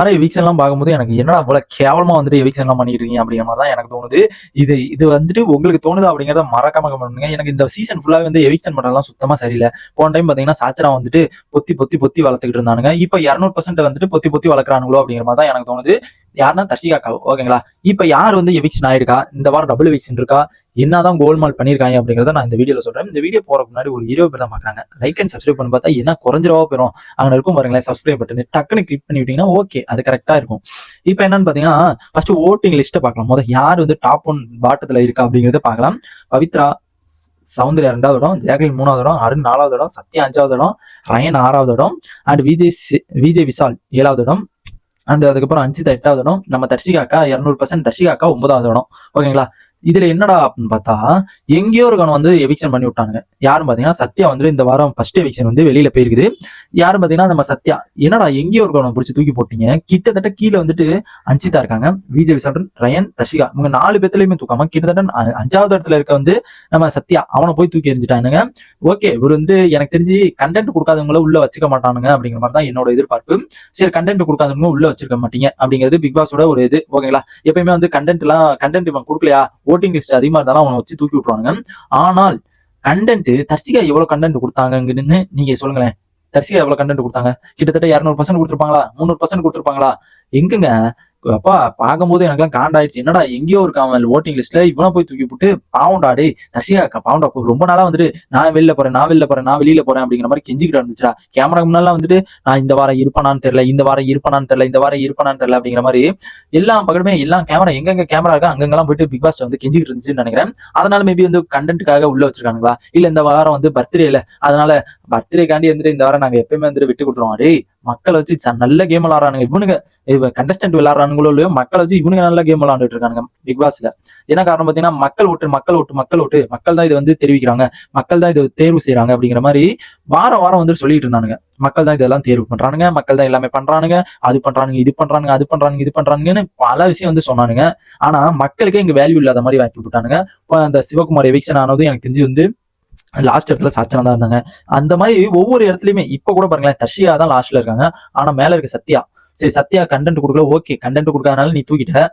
ஆனா எவிக்ஷன் எல்லாம் பார்க்கும்போது எனக்கு என்னடா அவ்வளவு கேவலமா வந்துட்டு எவிக்ஷன் எல்லாம் பண்ணிருக்கீங்க அப்படிங்கிற மாதிரி தான் எனக்கு தோணுது. இது இது வந்துட்டு உங்களுக்கு தோணுது அப்படிங்கறத மறக்காம பண்ணுங்க. எனக்கு இந்த சீசன் ஃபுல்லாவே வந்து எவிக்ஷன் பண்றதெல்லாம் சுத்தமா சரியில்லை. போன டைம் பாத்தீங்கன்னா சாச்சரா வந்துட்டு பொத்தி பொத்தி பொத்தி வளர்த்துக்கிட்டு இருந்தானுங்க. இப்ப இரநூறு பர்சன்ட் வந்துட்டு பொத்தி பொத்தி வளர்க்குறானுங்களோ அப்படிங்கிற மாதிரி தான் எனக்கு தோணுது. யாருன்னா தர்ஷிகாக்கா ஓகேங்களா? இப்போ யார் வந்து எவிக்ஷன் ஆயிருக்கா? இந்த வாரம் டபுள் எவிக்ஷன் இருக்கா? என்னதான் கோல்மால் பண்ணியிருக்காங்க அப்படிங்கறத நான் இந்த வீடியோவில் சொல்கிறேன் இந்த வீடியோ போறதுக்கு முன்னாடி ஒரு இருபது பேர் தான் பார்க்குறாங்க. லைக் அண்ட் சப்ஸ்கிரைப் பண்ணி பார்த்தா என்ன குறைஞ்சிரவா போயிடும் அங்கே இருக்கும் பாருங்களேன் சப்ஸ்கிரைப் பட்டன் டக்குன்னு கிளிக் பண்ணி விட்டீங்கன்னா ஓகே அது கரெக்டாக இருக்கும். இப்போ என்னன்னு பார்த்தீங்கன்னா ஃபர்ஸ்ட் ஓட்டிங் லிஸ்ட்டை பார்க்கலாம். முதல் யார் வந்து டாப் ஒன் பாட்டத்தில் இருக்கா அப்படிங்கறத பார்க்கலாம். பவித்ரா சௌந்தர்யா ரெண்டாவது இடம் ஜெகலின் மூணாவது இடம் அருண் நாலாவது இடம் சத்யா அஞ்சாவது இடம் ரயன் ஆறாவது இடம் அண்ட் விஜய் சி- விஜய் விஷால் ஏழாவது இடம். அண்ட் அதுக்கப்புறம் அஞ்சிதா எட்டாவது இடம் நம்ம தர்ஷிகாக்கா இரநூறு பர்சன்ட் தர்ஷிகாக்கா ஒன்பதாவது இடம் ஓகேங்களா? இதுல என்னடா அப்படின்னு பார்த்தா எங்கேயோ ஒரு கணம் வந்து எவிக்ஷன் பண்ணி விட்டானுங்க. யாரும் பாத்தீங்கன்னா சத்யா வந்து இந்த வாரம் ஃபர்ஸ்ட் எவிக்ஷன் வந்து வெளியில போயிருக்குது. யாரும் பாத்தீங்கன்னா நம்ம சத்யா. என்னடா எங்கேயோ ஒரு கவனம் பிடிச்சி தூக்கி போட்டீங்க. கிட்டத்தட்ட கீழே வந்துட்டு அன்சிதா இருக்காங்க. விஜய் விசாரன் ரயன் தர்ஷிகா. இவங்க நாலு பேர்த்துலயுமே தூக்காம கிட்டத்தட்ட அஞ்சாவது இடத்துல இருக்க வந்து நம்ம சத்யா அவனை போய் தூக்கி எறிஞ்சிட்டானுங்க. ஓகே இவர் வந்து எனக்கு தெரிஞ்சு கண்டென்ட் கொடுக்காதவங்கள உள்ள வச்சுக்க மாட்டானுங்க அப்படிங்கிற மாதிரி தான் என்னோட எதிர்பார்ப்பு. சரி கண்டென்ட் கொடுக்காதவங்க உள்ள வச்சிருக்க மாட்டீங்க அப்படிங்கிறது பிக் பாஸோட ஒரு இது. ஓகேங்களா எப்பயுமே வந்து கண்டென்ட் எல்லாம் கண்டென்ட் இவன் கொடுக்கலையா? ஓட்டிங் லிஸ்ட் அதிகமா இருந்தாலும் அவனை வச்சு தூக்கி விட்டுருவானுங்க. ஆனால் கண்டென்ட் தர்சிகா எவ்வளவு கண்டென்ட் கொடுத்தாங்கன்னு நீங்க சொல்லுங்களேன். தர்சிகா எவ்வளவு கண்டென்ட் கொடுத்தாங்க? கிட்டத்தட்ட இரநூறு பர்சன்ட் கொடுத்துருப்பாங்களா? முந்நூறு பர்சன்ட் கொடுத்துருப்பாங்களா? எங்கங்க? அப்பா பார்க்கும்போது எனக்குலாம் காண்டாயிடுச்சு. என்னடா எங்கேயோ இருக்கான் ஓட்டிங் லிஸ்ட்ல இவனை போய் தூக்கி போட்டு பாவண்டா டே தர்ஷிகா பாவண்டா ரொம்ப நாளா வந்துட்டு நான் வெளில போறேன் நான் வெளில போறேன் நான் வெளியில போறேன் அப்படிங்கிற மாதிரி கெஞ்சிக்கிட்டு இருந்துச்சுடா. கேமரா முன்னாலாம் வந்துட்டு நான் இந்த வாரம் இருப்பனான்னு தெரியல இந்த வாரம் இருப்பனான்னு தெரியல இந்த வாரம் இருப்பனான்னு தெரியல அப்படிங்கிற மாதிரி எல்லா பக்கமே எல்லா கேமரா எங்கெங்க கேமரா இருக்கா அங்கெல்லாம் போயிட்டு பிக் பாஸ் வந்து கெஞ்சிக்கிட்டு இருந்துச்சுன்னு நினைக்கிறேன். அதனால மேபி வந்து கண்டென்ட்டுக்காக உள்ள வச்சிருக்காங்களா இல்ல இந்த வாரம் வந்து பர்த்டே இல்ல அதனால பர்த்டேக்காண்டி வந்துட்டு இந்த வாரம் நாங்க எப்பயுமே வந்துட்டு விட்டு கொடுத்துருவோம். டே மக்களை வச்சு நல்ல கேம் விளாடுறானுங்க இவனுங்க. கண்டஸ்டன்ட் விளாடுறானுங்களோ இல்லையோ மக்களை வச்சு இவனுங்க நல்ல கேம் விளாண்டுட்டு இருக்கானுங்க பிக் பாஸ்ல என்ன காரணம் பாத்தீங்கன்னா மக்கள் ஓட்டு மக்கள் ஓட்டு மக்கள் ஓட்டு. மக்கள் தான் இது வந்து தெரிவிக்கிறாங்க. மக்கள் தான் இதை தேர்வு செய்யறாங்க அப்படிங்கிற மாதிரி வாரம் வாரம் வந்துட்டு சொல்லிட்டு இருந்தானுங்க. மக்கள் தான் இதெல்லாம் தேர்வு பண்றானுங்க. மக்கள் தான் எல்லாமே பண்றானுங்க. அது பண்றானுங்க இது பண்றானுங்க அது பண்றானுங்க இது பண்றானுங்கன்னு பல விஷயம் வந்து சொன்னானுங்க. ஆனா மக்களுக்கே இங்க வேல்யூ இல்லாத மாதிரி வாங்கி போட்டானுங்க இப்போ அந்த சிவகுமார் எவிக்ஷன் ஆனதும் எனக்கு தெரிஞ்சு வந்து லாஸ்ட் இடத்துல சாச்சனா தான் இருந்தாங்க. அந்த மாதிரி ஒவ்வொரு இடத்துலயுமே இப்ப கூட பாருங்களேன் தர்ஷியா தான் லாஸ்ட்ல இருக்காங்க. ஆனா மேல இருக்க சத்யா. சரி சத்யா கண்டென்ட் கொடுக்கல ஓகே கண்டென்ட் கொடுக்காதனால நீ தூக்கிட்ட.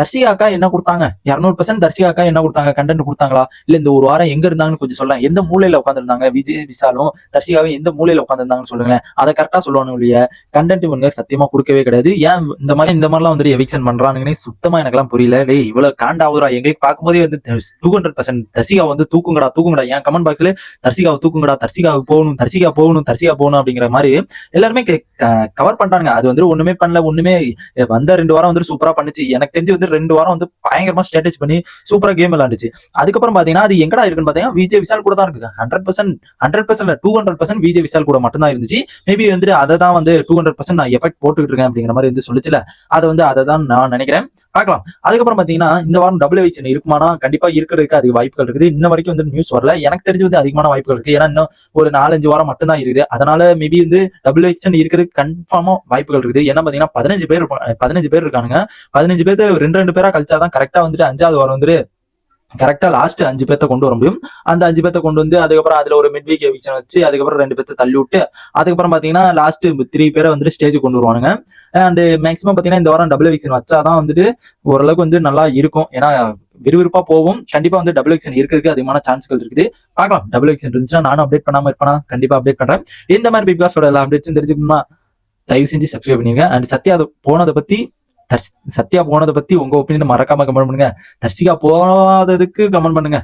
தர்ஷிகாக்கா அக்கா என்ன கொடுத்தாங்க? இரநூறு பர்சன்ட் தர்ஷிகாக்கா என்ன கொடுத்தாங்க? கண்டென்ட் கொடுத்தாங்களா? இல்ல இந்த ஒரு வாரம் எங்க இருந்தாங்கன்னு கொஞ்சம் சொல்லலாம் எந்த மூலையில உட்காந்துருந்தாங்க விஜய் விசாலும் தர்ஷிகாவும் எந்த மூலையில உட்காந்துருந்தாங்கன்னு சொல்லுங்களேன். அதை கரெக்டா சொல்லுவாங்க இல்லையா கண்டென்ட் இவங்க சத்தியமா கொடுக்கவே கிடையாது. ஏன் இந்த மாதிரி இந்த மாதிரிலாம் வந்துட்டு எவிக்ஷன் பண்றாங்கன்னு சுத்தமா எனக்கெல்லாம் புரியல. இல்லை இவ்வளவு காண்டாவதுரா எங்களுக்கு பார்க்கும்போதே வந்து டூ ஹண்ட்ரட் பர்சன்ட் தர்ஷிகா வந்து தூக்குங்கடா தூக்குங்கடா. என் கமெண்ட் பாக்ஸ்ல தர்ஷிகாவை தூக்குங்கடா தர்ஷிகாவுக்கு போகணும் தர்ஷிகா போகணும் தர்ஷிகா போகணும் அப்படிங்கிற மாதிரி எல்லாருமே கவர் பண்றாங்க அது வந்து ஒண்ணுமே பண்ணல ஒண்ணுமே வந்த ரெண்டு வாரம் வந்து சூப்பரா பண்ணுச்சு. எனக்கு தெரிஞ்சு வந்து ரெண்டு வாரம் வந்து பயங்கரமா ஸ்ட்ராட்டஜி பண்ணி சூப்பரா கேம் விளாண்டுச்சு அதுக்கப்புறம் பாத்தீங்கன்னா அது எங்கடா இருக்குன்னு பாத்தீங்கன்னா விஜய் விசால் கூட தான் இருக்கு. Hundred percent hundred percent two hundred percent Vijay Vishal கூட மட்டும் தான் இருந்துச்சு. மேபி வந்துட்டு அதை தான் வந்து டூ ஹண்ட்ரட் பர்சன்ட் நான் எஃபெக்ட் போட்டுக்கிட்டு இருக்கேன் அப்படிங்கிற மாதிரி வந்து சொல்லிச்சுல. அதை வந்து அதை தான் நான் நினைக்கிறேன். பார்க்கலாம். அதுக்கப்புறம் பாத்தீங்கன்னா இந்த வாரம் டபுள் ஹெச் இருக்குமானா? கண்டிப்பா இருக்கிறதுக்கு அதிக வாய்ப்புகள் இருக்குது. இன்ன வரைக்கும் வந்து நியூஸ் வரல. எனக்கு தெரிஞ்சு வந்து அதிகமான வாய்ப்புகள் இருக்கு. ஏன்னா இன்னும் ஒரு நாலஞ்சு வாரம் மட்டும் தான் இருக்குது. அதனால மேபி வந்து டபுள் எவிக்ஷன் இருக்கிறதுக்கு கன்ஃபார்மா வாய்ப்புகள் இருக்குது. ஏன்னா பாத்தீங்கன்னா பதினஞ்சு பேர் பதினஞ்சு பேர் இருக்கானுங்க. பதினஞ்சு பேர் ரெண்டு ரெண்டு பேரா கழிச்சாதான் கரெக்டா வந்துட்டு அஞ்சாவது வாரம் வந்துட்டு கரெக்டாக லாஸ்ட் அஞ்சு பேர்த்த கொண்டு வர முடியும். அந்த அஞ்சு பேர்த்த கொண்டு வந்து அதுக்கப்புறம் அதில் ஒரு மிட் வீக் எவிக்ஷன் வச்சு அதுக்கப்புறம் ரெண்டு பேர்த்த தள்ளி விட்டு அதுக்கப்புறம் பார்த்தீங்கன்னா லாஸ்ட் த்ரீ பேரை வந்துட்டு ஸ்டேஜ் கொண்டு வருவானுங்க. அண்ட் மேக்ஸிமம் பார்த்தீங்கன்னா இந்த வாரம் டபுள் எவிக்ஷன் வச்சாதான் வந்துட்டு ஓரளவுக்கு வந்து நல்லா இருக்கும். ஏன்னா விறுவிறுப்பா போகும். கண்டிப்பா வந்து டபுள் எக்ஷன் இருக்கிறதுக்கு அதிகமான சான்ஸ்கள் இருக்குது. பார்க்கலாம். டபுள் எக்ஷன் இருந்துச்சுன்னா நானும் அப்டேட் பண்ணாம இருப்பேனா? கண்டிப்பா அப்டேட் பண்றேன். இந்த மாதிரி பிக் பாஸோட எல்லா அப்டேட்ஸும் தெரிஞ்சுக்கணுமா தயவு செஞ்சு சப்ஸ்கிரைப் பண்ணிருங்க அண்ட் சத்யா அதை போனதை பத்தி சத்யா போனதை பத்தி உங்க ஒப்பீனியன் மறக்காம கமெண்ட் பண்ணுங்க. தர்சிகா போகாததுக்கு கமெண்ட் பண்ணுங்க.